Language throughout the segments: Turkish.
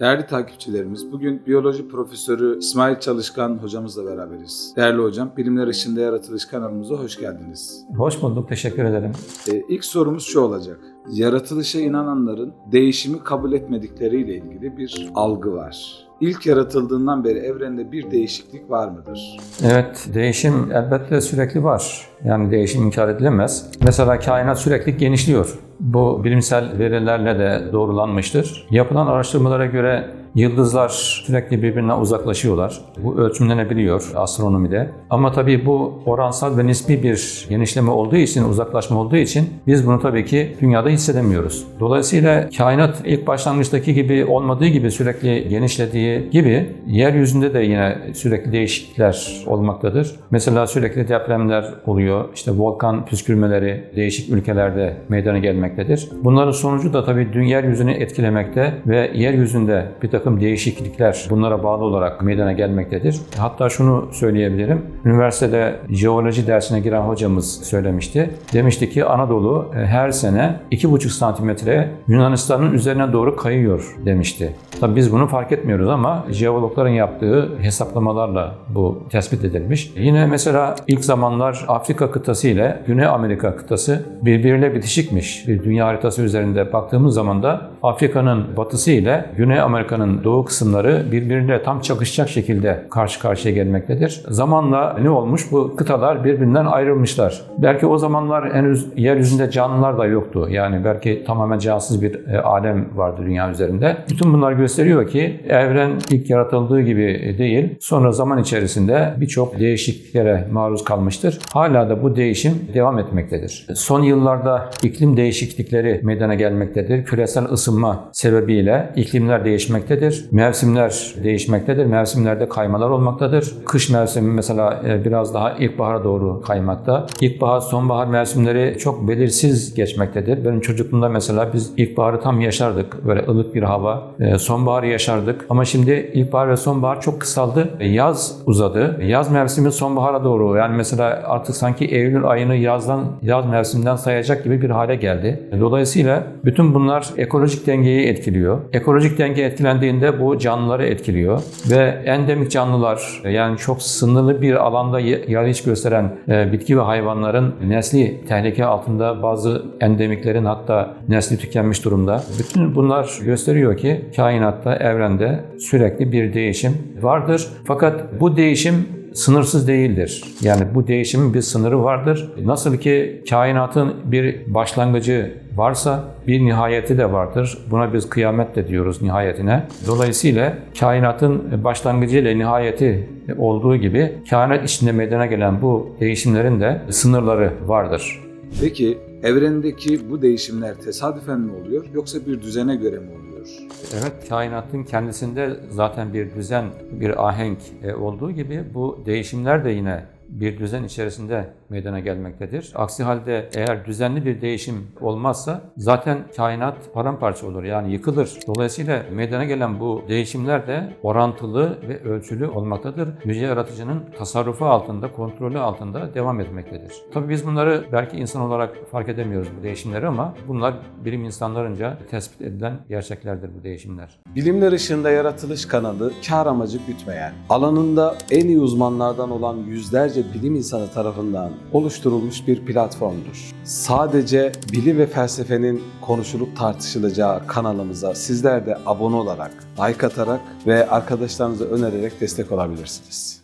Değerli takipçilerimiz, bugün biyoloji profesörü İsmail Çalışkan hocamızla beraberiz. Değerli hocam, Bilimler Işığında Yaratılış kanalımıza hoş geldiniz. Hoş bulduk, teşekkür ederim. Ee, ilk sorumuz şu olacak. Yaratılışa inananların değişimi kabul etmedikleriyle ilgili bir algı var. İlk yaratıldığından beri evrende bir değişiklik var mıdır? Evet, değişim elbette sürekli var. Yani değişim inkar edilemez. Mesela kainat sürekli genişliyor. Bu bilimsel verilerle de doğrulanmıştır. Yapılan araştırmalara göre yıldızlar sürekli birbirinden uzaklaşıyorlar. Bu ölçümlenebiliyor astronomide. Ama tabii bu oransal ve nispi bir genişleme olduğu için, uzaklaşma olduğu için biz bunu tabii ki dünyada hissedemiyoruz. Dolayısıyla kainat ilk başlangıçtaki gibi olmadığı gibi sürekli genişlediği gibi yeryüzünde de yine sürekli değişiklikler olmaktadır. Mesela sürekli depremler oluyor. İşte volkan püskürmeleri değişik ülkelerde meydana gelmektedir. Bunların sonucu da tabii dünya yeryüzünü etkilemekte ve yeryüzünde bir takım değişiklikler bunlara bağlı olarak meydana gelmektedir. Hatta şunu söyleyebilirim. Üniversitede jeoloji dersine giren hocamız söylemişti. Demişti ki Anadolu e, her sene 2,5 santimetre Yunanistan'ın üzerine doğru kayıyor demişti. Tabii biz bunu fark etmiyoruz ama jeologların yaptığı hesaplamalarla bu tespit edilmiş. Yine mesela ilk zamanlar Afrika kıtası ile Güney Amerika kıtası birbiriyle bitişikmiş. Bir dünya haritası üzerinde baktığımız zaman da Afrika'nın batısı ile Güney Amerika'nın doğu kısımları birbiriyle tam çakışacak şekilde karşı karşıya gelmektedir. Zamanla ne olmuş? Bu kıtalar birbirinden ayrılmışlar. Belki o zamanlar henüz yeryüzünde canlılar da yoktu. Yani belki tamamen cansız bir e, alem vardı dünya üzerinde. Bütün bunlar gösteriyor ki evren ilk yaratıldığı gibi değil. Sonra zaman içerisinde birçok değişikliklere maruz kalmıştır. Hala da bu değişim devam etmektedir. Son yıllarda iklim değişiklikleri meydana gelmektedir. Küresel ısınma sebebiyle iklimler değişmektedir. Mevsimler değişmektedir. Mevsimlerde kaymalar olmaktadır. Kış mevsimi mesela e, biraz daha ilkbahara doğru kaymakta. İlkbahar, sonbahar mevsimleri çok belirsiz geçmektedir. Benim çocukluğumda mesela biz ilkbaharı tam yaşardık. Böyle ılık bir hava. E, Sonbaharı yaşardık. Ama şimdi ilkbahar ve sonbahar çok kısaldı. E, Yaz uzadı. Yaz mevsimi sonbahara doğru. Yani mesela artık sanki Eylül ayını yazdan yaz mevsiminden sayacak gibi bir hale geldi. Dolayısıyla bütün bunlar ekolojik dengeyi etkiliyor. Ekolojik denge etkilendiğinde bu canlıları etkiliyor ve endemik canlılar yani çok sınırlı bir alanda yarış gösteren e, bitki ve hayvanların nesli tehlike altında bazı endemiklerin hatta nesli tükenmiş durumda. Bütün bunlar gösteriyor ki kainatta, evrende sürekli bir değişim vardır. Fakat bu değişim sınırsız değildir. Yani bu değişimin bir sınırı vardır. Nasıl ki kainatın bir başlangıcı varsa bir nihayeti de vardır. Buna biz kıyamet de diyoruz nihayetine. Dolayısıyla kainatın başlangıcı ile nihayeti olduğu gibi kainat içinde meydana gelen bu değişimlerin de sınırları vardır. Peki evrendeki bu değişimler tesadüfen mi oluyor yoksa bir düzene göre mi oluyor? Evet, kainatın kendisinde zaten bir düzen, bir ahenk e, olduğu gibi bu değişimler de yine bir düzen içerisinde meydana gelmektedir. Aksi halde eğer düzenli bir değişim olmazsa zaten kainat paramparça olur yani yıkılır. Dolayısıyla meydana gelen bu değişimler de orantılı ve ölçülü olmaktadır. Yüce Yaratıcı'nın tasarrufu altında, kontrolü altında devam etmektedir. Tabii biz bunları belki insan olarak fark edemiyoruz bu değişimleri ama bunlar bilim insanlarınca tespit edilen gerçeklerdir bu değişimler. Bilimler Işığında Yaratılış kanalı kar amacı gütmeyen, alanında en iyi uzmanlardan olan yüzlerce bilim insanı tarafından oluşturulmuş bir platformdur. Sadece bilim ve felsefenin konuşulup tartışılacağı kanalımıza sizler de abone olarak, like atarak ve arkadaşlarınıza önererek destek olabilirsiniz.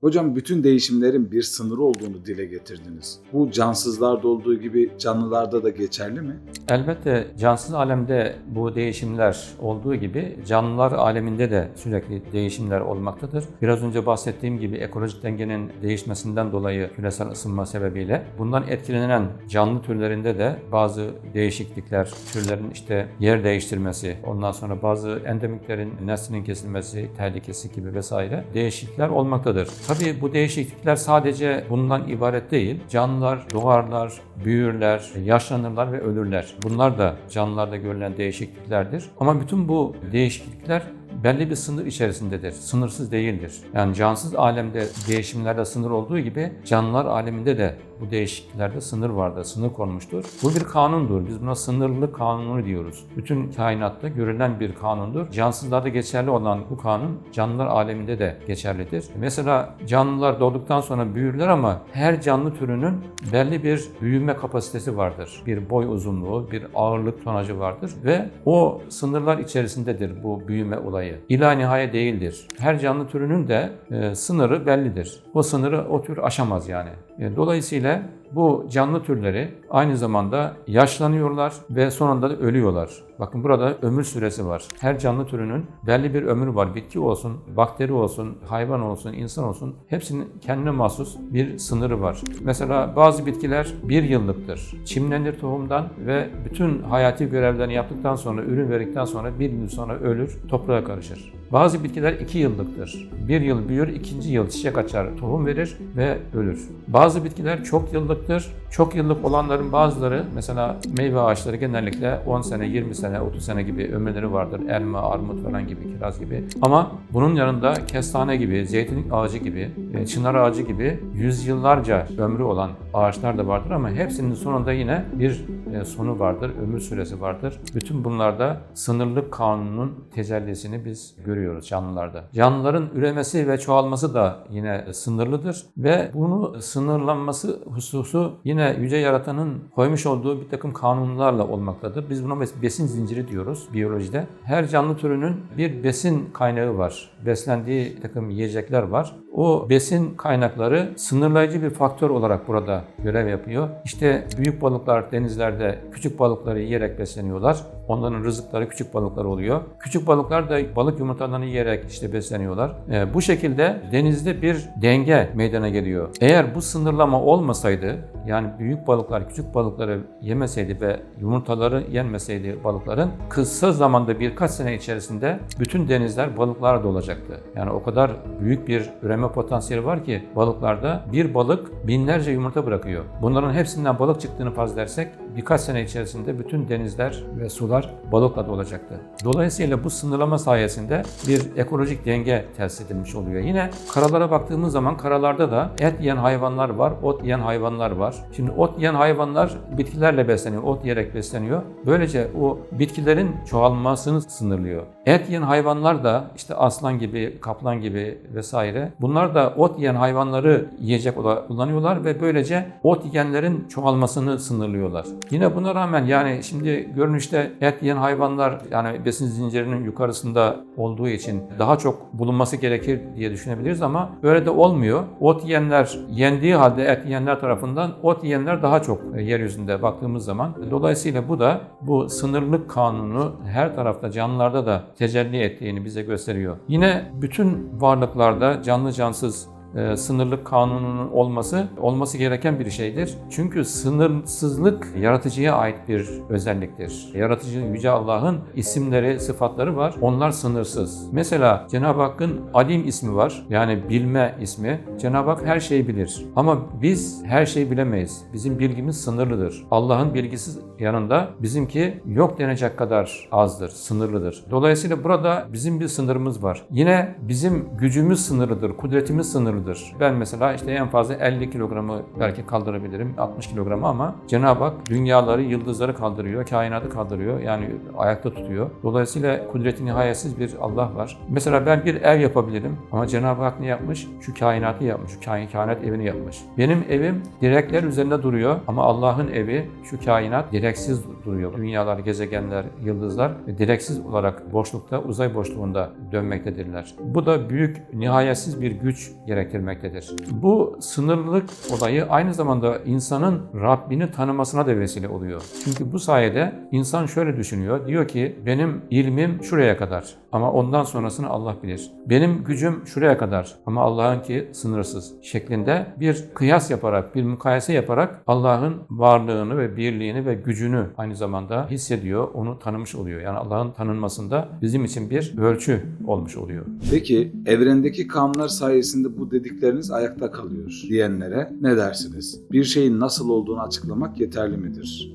Hocam bütün değişimlerin bir sınırı olduğunu dile getirdiniz. Bu cansızlarda olduğu gibi canlılarda da geçerli mi? Elbette cansız alemde bu değişimler olduğu gibi canlılar aleminde de sürekli değişimler olmaktadır. Biraz önce bahsettiğim gibi ekolojik dengenin değişmesinden dolayı küresel ısınma sebebiyle bundan etkilenen canlı türlerinde de bazı değişiklikler, türlerin işte yer değiştirmesi, ondan sonra bazı endemiklerin neslinin kesilmesi, tehlikesi gibi vesaire değişiklikler olmaktadır. Tabii bu değişiklikler sadece bundan ibaret değil. Canlılar doğarlar, büyürler, yaşlanırlar ve ölürler. Bunlar da canlılarda görülen değişikliklerdir. Ama bütün bu değişiklikler belli bir sınır içerisindedir. Sınırsız değildir. Yani cansız alemde değişimlerde sınır olduğu gibi canlılar aleminde de bu değişikliklerde sınır vardır, sınır konmuştur. Bu bir kanundur. Biz buna sınırlılık kanunu diyoruz. Bütün kainatta görülen bir kanundur. Cansızlarda geçerli olan bu kanun canlılar aleminde de geçerlidir. Mesela canlılar doğduktan sonra büyürler ama her canlı türünün belli bir büyüme kapasitesi vardır. Bir boy uzunluğu, bir ağırlık tonajı vardır ve o sınırlar içerisindedir bu büyüme olayı. İla nihaye değildir. Her canlı türünün de e, sınırı bellidir. O sınırı o tür aşamaz yani. E, dolayısıyla tyle bu canlı türleri aynı zamanda yaşlanıyorlar ve sonunda da ölüyorlar. Bakın burada ömür süresi var. Her canlı türünün belli bir ömrü var. Bitki olsun, bakteri olsun, hayvan olsun, insan olsun hepsinin kendine mahsus bir sınırı var. Mesela bazı bitkiler bir yıllıktır. Çimlenir tohumdan ve bütün hayati görevlerini yaptıktan sonra, ürün verdikten sonra bir yıl sonra ölür, toprağa karışır. Bazı bitkiler iki yıllıktır. Bir yıl büyür, ikinci yıl çiçek açar, tohum verir ve ölür. Bazı bitkiler çok yıllıktır. Çok yıllık olanların bazıları mesela meyve ağaçları genellikle 10 sene, 20 sene, 30 sene gibi ömürleri vardır. Elma, armut falan gibi, kiraz gibi. Ama bunun yanında kestane gibi, zeytin ağacı gibi, e, çınar ağacı gibi yüzyıllarca ömrü olan ağaçlar da vardır ama hepsinin sonunda yine bir e, sonu vardır, ömür süresi vardır. Bütün bunlarda sınırlık kanunun tecellisini biz görüyoruz canlılarda. Canlıların üremesi ve çoğalması da yine sınırlıdır ve bunu sınırlanması hususu yine Yüce Yaratan'ın koymuş olduğu bir takım kanunlarla olmaktadır. Biz buna bes- besin zinciri diyoruz biyolojide. Her canlı türünün bir besin kaynağı var. Beslendiği takım yiyecekler var. O besin kaynakları sınırlayıcı bir faktör olarak burada görev yapıyor. İşte büyük balıklar denizlerde küçük balıkları yiyerek besleniyorlar. Onların rızıkları küçük balıklar oluyor. Küçük balıklar da balık yumurtalarını yiyerek işte besleniyorlar. Ee, bu şekilde denizde bir denge meydana geliyor. Eğer bu sınırlama olmasaydı yani büyük balıklar küçük balıkları yemeseydi ve yumurtaları yenmeseydi balıkların kısa zamanda birkaç sene içerisinde bütün denizler balıklarla dolacaktı. Yani o kadar büyük bir üreme potansiyeli var ki balıklarda bir balık binlerce yumurta bırakıyor. Bunların hepsinden balık çıktığını farz edersek birkaç sene içerisinde bütün denizler ve sular balıkla dolacaktı. Dolayısıyla bu sınırlama sayesinde bir ekolojik denge tesis edilmiş oluyor. Yine karalara baktığımız zaman karalarda da et yiyen hayvanlar var, ot yiyen hayvanlar var. Şimdi ot yiyen hayvanlar bitkilerle besleniyor, ot yiyerek besleniyor. Böylece o bitkilerin çoğalmasını sınırlıyor. Et yiyen hayvanlar da işte aslan gibi, kaplan gibi vesaire bunlar da ot yiyen hayvanları yiyecek olarak kullanıyorlar ve böylece ot yiyenlerin çoğalmasını sınırlıyorlar. Yine buna rağmen yani şimdi görünüşte et yiyen hayvanlar yani besin zincirinin yukarısında olduğu için daha çok bulunması gerekir diye düşünebiliriz ama öyle de olmuyor. Ot yiyenler yendiği halde et yiyenler tarafından ot yiyenler daha çok yeryüzünde baktığımız zaman. Dolayısıyla bu da bu sınırlık kanunu her tarafta canlılarda da tecelli ettiğini bize gösteriyor. Yine bütün varlıklarda canlı cansız e, sınırlık kanununun olması olması gereken bir şeydir. Çünkü sınırsızlık yaratıcıya ait bir özelliktir. Yaratıcı Yüce Allah'ın isimleri, sıfatları var. Onlar sınırsız. Mesela Cenab-ı Hakk'ın Alim ismi var. Yani bilme ismi. Cenab-ı Hak her şeyi bilir. Ama biz her şeyi bilemeyiz. Bizim bilgimiz sınırlıdır. Allah'ın bilgisi yanında bizimki yok denecek kadar azdır, sınırlıdır. Dolayısıyla burada bizim bir sınırımız var. Yine bizim gücümüz sınırlıdır, kudretimiz sınırlıdır. Ben mesela işte en fazla 50 kilogramı belki kaldırabilirim, 60 kilogramı ama Cenab-ı Hak dünyaları, yıldızları kaldırıyor, kainatı kaldırıyor. Yani ayakta tutuyor. Dolayısıyla kudreti nihayetsiz bir Allah var. Mesela ben bir ev yapabilirim ama Cenab-ı Hak ne yapmış? Şu kainatı yapmış, şu kain- kainat evini yapmış. Benim evim direkler üzerinde duruyor ama Allah'ın evi, şu kainat direksiz duruyor. Dünyalar, gezegenler, yıldızlar direksiz olarak boşlukta, uzay boşluğunda dönmektedirler. Bu da büyük, nihayetsiz bir güç gerektirmektedir. Bu sınırlılık olayı aynı zamanda insanın Rabbini tanımasına da vesile oluyor. Çünkü bu sayede insan şöyle düşünüyor. Diyor ki benim ilmim şuraya kadar ama ondan sonrasını Allah bilir. Benim gücüm şuraya kadar ama Allah'ınki sınırsız şeklinde bir kıyas yaparak, bir mukayese yaparak Allah'ın varlığını ve birliğini ve gücünü aynı zamanda hissediyor, onu tanımış oluyor. Yani Allah'ın tanınmasında bizim için bir ölçü olmuş oluyor. Peki evrendeki kanunlar sayesinde bu dedikleriniz ayakta kalıyor diyenlere ne dersiniz? Bir şeyin nasıl olduğunu açıklamak yeterli midir?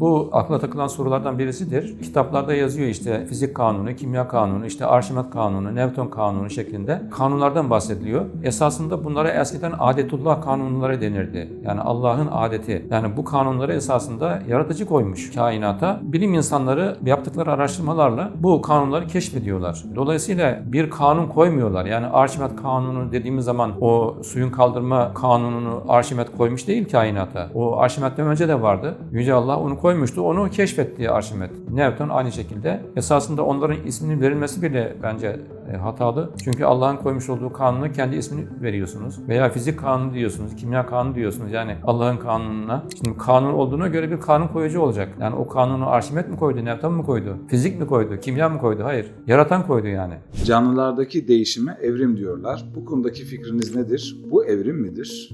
Bu akla takılan sorulardan birisidir. Kitaplarda yazıyor işte fizik kanunu, kimya kanunu, işte Arşimet kanunu, Newton kanunu şeklinde kanunlardan bahsediliyor. Esasında bunlara eskiden adetullah kanunları denirdi. Yani Allah'ın adeti. Yani bu kanunları esasında yaratıcı koymuş kainata. Bilim insanları yaptıkları araştırmalarla bu kanunları keşfediyorlar. Dolayısıyla bir kanun koymuyorlar. Yani Arşimet kanunu dediğimiz zaman o suyun kaldırma kanununu Arşimet koymuş değil kainata. O Arşimet'ten önce de vardı. Yüce Allah onu koymuştu. Onu keşfetti Arşimet. Newton aynı şekilde. Esasında onların isminin verilmesi bile bence e, hatalı. Çünkü Allah'ın koymuş olduğu kanuna kendi ismini veriyorsunuz. Veya fizik kanunu diyorsunuz, kimya kanunu diyorsunuz. Yani Allah'ın kanununa. Şimdi kanun olduğuna göre bir kanun koyucu olacak. Yani o kanunu Arşimet mi koydu, Newton mu koydu? Fizik mi koydu, kimya mı koydu? Hayır. Yaratan koydu yani. Canlılardaki değişime evrim diyorlar. Bu konudaki fikriniz nedir? Bu evrim midir?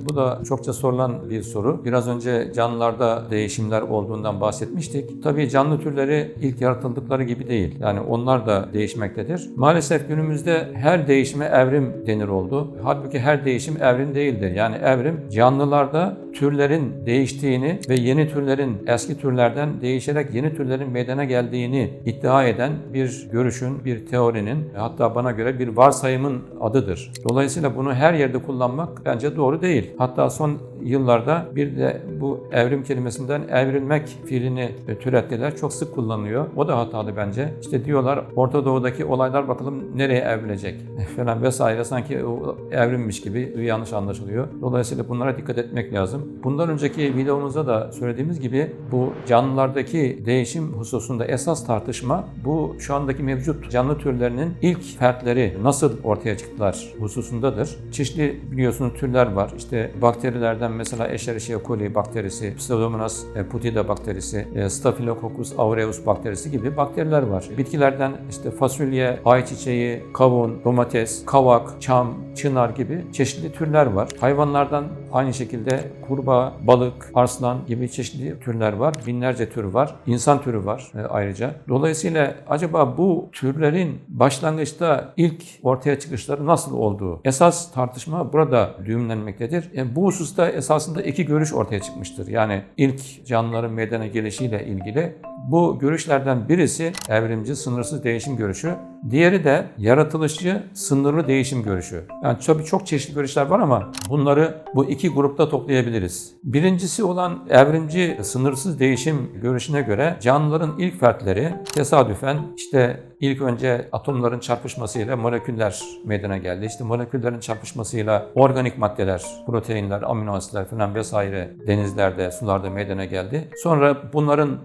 Bu da çokça sorulan bir soru. Biraz önce canlılarda değişimler olduğundan bahsetmiştik. Tabii canlı türleri ilk yaratıldıkları gibi değil. Yani onlar da değişmektedir. Maalesef günümüzde her değişime evrim denir oldu. Halbuki her değişim evrim değildir. Yani evrim canlılarda türlerin değiştiğini ve yeni türlerin eski türlerden değişerek yeni türlerin meydana geldiğini iddia eden bir görüşün, bir teorinin hatta bana göre bir varsayımın adıdır. Dolayısıyla bunu her yerde kullanmak bence doğru değil. Hatta son yıllarda bir de bu evrim kelimesinden evrilmek fiilini türettiler. Çok sık kullanılıyor. O da hatalı bence. İşte diyorlar Orta Doğu'daki olaylar bakalım nereye evrilecek falan vesaire sanki o evrimmiş gibi yanlış anlaşılıyor. Dolayısıyla bunlara dikkat etmek lazım. Bundan önceki videomuzda da söylediğimiz gibi bu canlılardaki değişim hususunda esas tartışma bu şu andaki mevcut canlı türlerinin ilk fertleri nasıl ortaya çıktılar hususundadır. Çeşitli biliyorsunuz türler var. İşte bakterilerden mesela Escherichia coli bakterisi, Pseudomonas putida bakterisi, e, Staphylococcus aureus bakterisi gibi bakteriler var. Bitkilerden işte fasulye, ayçiçeği, kavun, domates, kavak, çam, çınar gibi çeşitli türler var. Hayvanlardan aynı şekilde kurbağa, balık, arslan gibi çeşitli türler var. Binlerce tür var. İnsan türü var e, ayrıca. Dolayısıyla acaba bu türlerin başlangıçta ilk ortaya çıkışları nasıl olduğu esas tartışma burada düğümlenmektedir. E, bu hususta esasında iki görüş ortaya çıkmıştır. Yani ilk canlıların meydana gelişiyle ilgili bu görüşlerden birisi evrimci sınırsız değişim görüşü. Diğeri de yaratılışçı sınırlı değişim görüşü. Yani tabii çok çeşitli görüşler var ama bunları bu iki grupta toplayabiliriz. Birincisi olan evrimci sınırsız değişim görüşüne göre canlıların ilk fertleri tesadüfen işte ilk önce atomların çarpışmasıyla moleküller meydana geldi. İşte moleküllerin çarpışmasıyla organik maddeler, proteinler, amino asitler falan vesaire denizlerde, sularda meydana geldi. Sonra bunların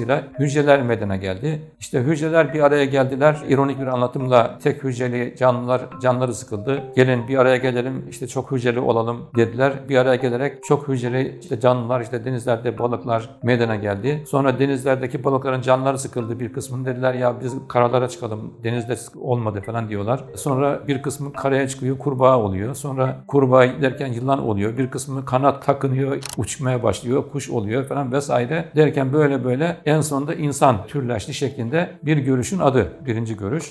çarpışmasıyla hücreler meydana geldi. İşte hücreler bir araya geldiler. İronik bir anlatımla tek hücreli canlılar canları sıkıldı. Gelin bir araya gelelim işte çok hücreli olalım dediler. Bir araya gelerek çok hücreli işte canlılar işte denizlerde balıklar meydana geldi. Sonra denizlerdeki balıkların canları sıkıldı. Bir kısmını dediler ya biz karalara çıkalım. Denizde olmadı falan diyorlar. Sonra bir kısmı karaya çıkıyor kurbağa oluyor. Sonra kurbağa giderken yılan oluyor. Bir kısmı kanat takınıyor uçmaya başlıyor. Kuş oluyor falan vesaire derken böyle böyle en sonunda insan türleşti şeklinde bir görüşün adı. Birinci görüş.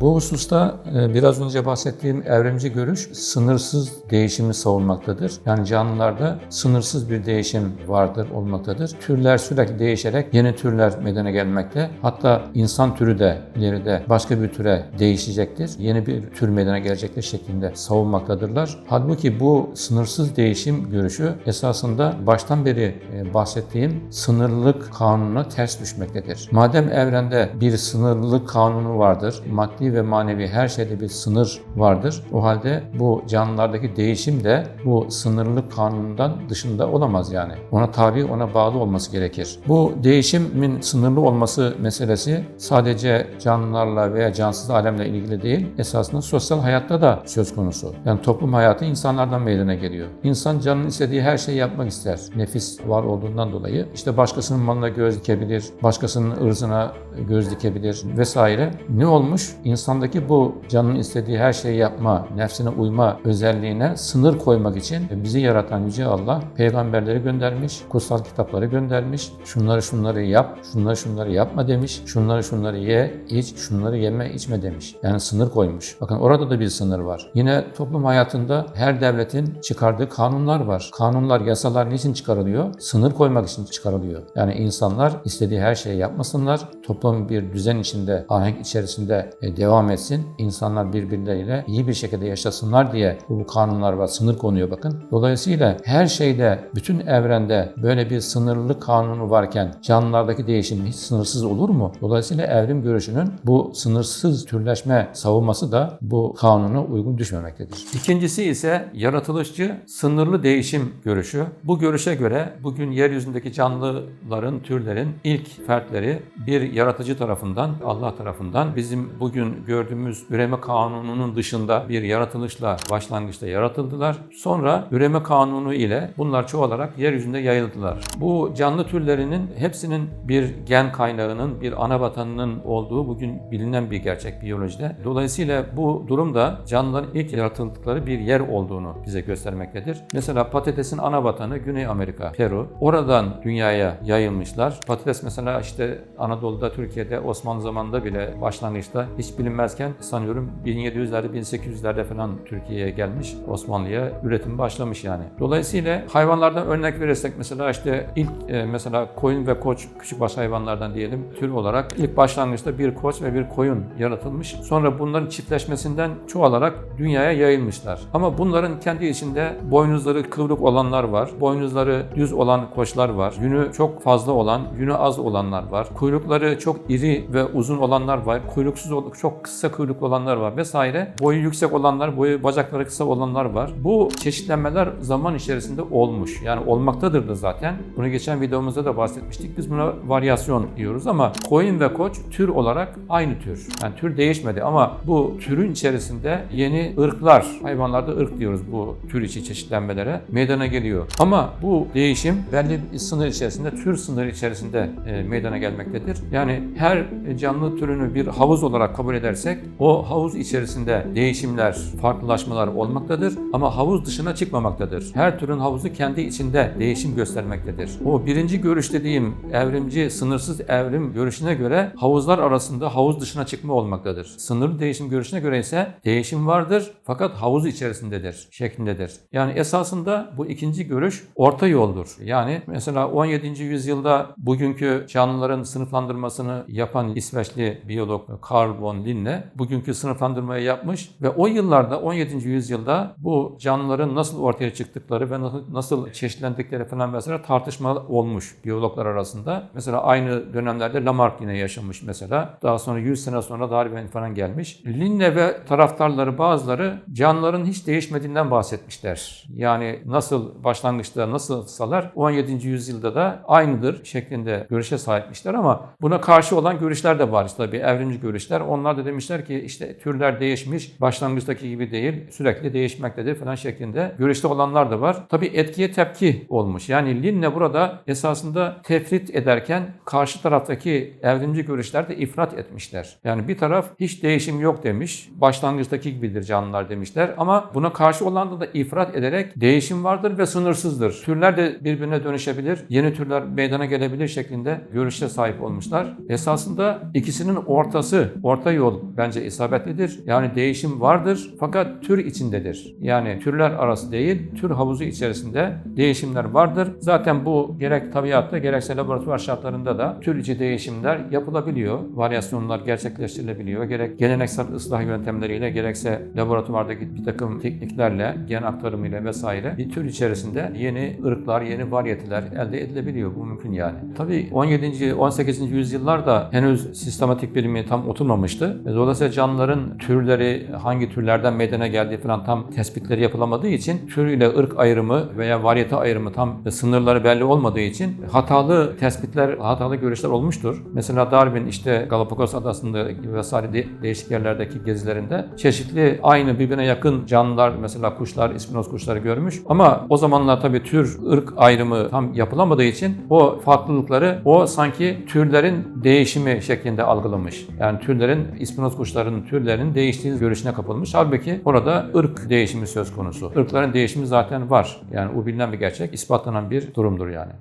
Bu hususta e, biraz önce bahsettiğim evrimci görüş sınırsız değişimi savunmaktadır. Yani canlılarda sınırsız bir değişim vardır, olmaktadır. Türler sürekli değişerek yeni türler meydana gelmekte. Hatta insan türü de ileride başka bir türe değişecektir. Yeni bir tür meydana gelecektir şeklinde savunmaktadırlar. Halbuki bu sınırsız değişim görüşü esasında baştan beri e, bahsettiğim sınırlılık kanununa ters düşmektedir. Madem evrende bir sınırlılık kanunu vardır, maddi ve manevi her şeyde bir sınır vardır. O halde bu canlılardaki değişim de bu sınırlılık kanunundan dışında olamaz yani. Ona tabi, ona bağlı olması gerekir. Bu değişimin sınırlı olması meselesi sadece canlılarla veya cansız alemle ilgili değil, esasında sosyal hayatta da söz konusu. Yani toplum hayatı insanlardan meydana geliyor. İnsan canının istediği her şeyi yapmak ister. Nefis var olduğundan dolayı. işte başkasının malına göz dikebilir, başkasının ırzına göz dikebilir vesaire. Ne olmuş? İnsan insandaki bu canın istediği her şeyi yapma, nefsine uyma özelliğine sınır koymak için bizi yaratan Yüce Allah peygamberleri göndermiş, kutsal kitapları göndermiş. Şunları şunları yap, şunları şunları yapma demiş. Şunları şunları ye, iç, şunları yeme, içme demiş. Yani sınır koymuş. Bakın orada da bir sınır var. Yine toplum hayatında her devletin çıkardığı kanunlar var. Kanunlar, yasalar niçin çıkarılıyor? Sınır koymak için çıkarılıyor. Yani insanlar istediği her şeyi yapmasınlar. Toplum bir düzen içinde, ahenk içerisinde e, devam etsin. İnsanlar birbirleriyle iyi bir şekilde yaşasınlar diye bu kanunlar var. Sınır konuyor bakın. Dolayısıyla her şeyde, bütün evrende böyle bir sınırlı kanunu varken canlılardaki değişim hiç sınırsız olur mu? Dolayısıyla evrim görüşünün bu sınırsız türleşme savunması da bu kanuna uygun düşmemektedir. İkincisi ise yaratılışçı sınırlı değişim görüşü. Bu görüşe göre bugün yeryüzündeki canlıların, türlerin ilk fertleri bir yaratıcı tarafından, Allah tarafından bizim bugün gördüğümüz üreme kanununun dışında bir yaratılışla başlangıçta yaratıldılar. Sonra üreme kanunu ile bunlar çoğalarak yeryüzünde yayıldılar. Bu canlı türlerinin hepsinin bir gen kaynağının, bir ana vatanının olduğu bugün bilinen bir gerçek biyolojide. Dolayısıyla bu durumda canlıların ilk yaratıldıkları bir yer olduğunu bize göstermektedir. Mesela patatesin ana vatanı Güney Amerika, Peru. Oradan dünyaya yayılmışlar. Patates mesela işte Anadolu'da, Türkiye'de Osmanlı zamanında bile başlangıçta hiç bilinmezken sanıyorum 1700'lerde, 1800'lerde falan Türkiye'ye gelmiş. Osmanlı'ya üretim başlamış yani. Dolayısıyla hayvanlardan örnek verirsek mesela işte ilk e, mesela koyun ve koç küçük baş hayvanlardan diyelim tür olarak ilk başlangıçta bir koç ve bir koyun yaratılmış. Sonra bunların çiftleşmesinden çoğalarak dünyaya yayılmışlar. Ama bunların kendi içinde boynuzları kıvrık olanlar var. Boynuzları düz olan koçlar var. Yünü çok fazla olan, yünü az olanlar var. Kuyrukları çok iri ve uzun olanlar var. Kuyruksuz ol- çok kısa kuyruklu olanlar var vesaire. Boyu yüksek olanlar, boyu bacakları kısa olanlar var. Bu çeşitlenmeler zaman içerisinde olmuş. Yani olmaktadır da zaten. Bunu geçen videomuzda da bahsetmiştik. Biz buna varyasyon diyoruz ama koyun ve koç tür olarak aynı tür. Yani tür değişmedi ama bu türün içerisinde yeni ırklar, hayvanlarda ırk diyoruz bu tür içi çeşitlenmelere meydana geliyor. Ama bu değişim belli bir sınır içerisinde, tür sınırı içerisinde e, meydana gelmektedir. Yani her canlı türünü bir havuz olarak kabul edersek o havuz içerisinde değişimler, farklılaşmalar olmaktadır ama havuz dışına çıkmamaktadır. Her türün havuzu kendi içinde değişim göstermektedir. O birinci görüş dediğim evrimci, sınırsız evrim görüşüne göre havuzlar arasında havuz dışına çıkma olmaktadır. Sınırlı değişim görüşüne göre ise değişim vardır fakat havuz içerisindedir şeklindedir. Yani esasında bu ikinci görüş orta yoldur. Yani mesela 17. yüzyılda bugünkü canlıların sınıflandırmasını yapan İsveçli biyolog Carl von Linne bugünkü sınıflandırmayı yapmış ve o yıllarda 17. yüzyılda bu canlıların nasıl ortaya çıktıkları ve nasıl, nasıl çeşitlendikleri falan mesela tartışma olmuş biyologlar arasında. Mesela aynı dönemlerde Lamarck yine yaşamış mesela. Daha sonra 100 sene sonra Darwin falan gelmiş. Linne ve taraftarları bazıları canlıların hiç değişmediğinden bahsetmişler. Yani nasıl başlangıçta nasılsalar 17. yüzyılda da aynıdır şeklinde görüşe sahipmişler ama buna karşı olan görüşler de var işte tabii evrimci görüşler. Onlar da demişler ki işte türler değişmiş, başlangıçtaki gibi değil, sürekli değişmektedir falan şeklinde görüşte olanlar da var. Tabii etkiye tepki olmuş. Yani Linne burada esasında tefrit ederken karşı taraftaki evrimci görüşler de ifrat etmişler. Yani bir taraf hiç değişim yok demiş, başlangıçtaki gibidir canlılar demişler ama buna karşı olan da ifrat ederek değişim vardır ve sınırsızdır. Türler de birbirine dönüşebilir, yeni türler meydana gelebilir şeklinde görüşe sahip olmuşlar. Esasında ikisinin ortası, orta yol bence isabetlidir. Yani değişim vardır fakat tür içindedir. Yani türler arası değil, tür havuzu içerisinde değişimler vardır. Zaten bu gerek tabiatta gerekse laboratuvar şartlarında da tür içi değişimler yapılabiliyor. Varyasyonlar gerçekleştirilebiliyor. Gerek geleneksel ıslah yöntemleriyle gerekse laboratuvardaki bir takım tekniklerle, gen aktarımıyla vesaire bir tür içerisinde yeni ırklar, yeni varyeteler elde edilebiliyor. Bu mümkün yani. Tabii 17. 18. yüzyıllarda henüz sistematik bilimi tam oturmamıştı. Dolayısıyla canlıların türleri, hangi türlerden meydana geldiği falan tam tespitleri yapılamadığı için tür ile ırk ayrımı veya varyete ayrımı tam sınırları belli olmadığı için hatalı tespitler, hatalı görüşler olmuştur. Mesela Darwin işte Galapagos adasında vesaire de- değişik yerlerdeki gezilerinde çeşitli aynı birbirine yakın canlılar mesela kuşlar, ispinoz kuşları görmüş. Ama o zamanlar tabii tür, ırk ayrımı tam yapılamadığı için o farklılıkları o sanki türler türlerin değişimi şeklinde algılamış. Yani türlerin, ispinoz kuşlarının türlerinin değiştiği görüşüne kapılmış. Halbuki orada ırk değişimi söz konusu. Irkların değişimi zaten var. Yani bu bilinen bir gerçek, ispatlanan bir durumdur yani.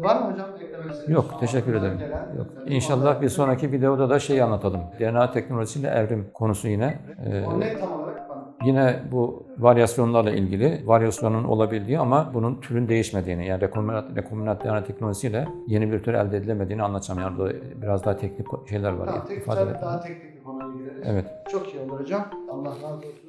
Var mı hocam? Yok, teşekkür ederim. Yok. İnşallah bir sonraki videoda da şey anlatalım. DNA teknolojisiyle evrim konusu yine. Ee. Yine bu varyasyonlarla ilgili, varyasyonun olabildiği ama bunun türün değişmediğini, yani rekombinant, rekombinant DNA teknolojisiyle yeni bir tür elde edilemediğini anlatacağım. Yani biraz daha teknik şeyler var. Tamam, tek, ifade daha teknik gireriz. Evet. Çok iyi olur hocam. Allah razı olsun.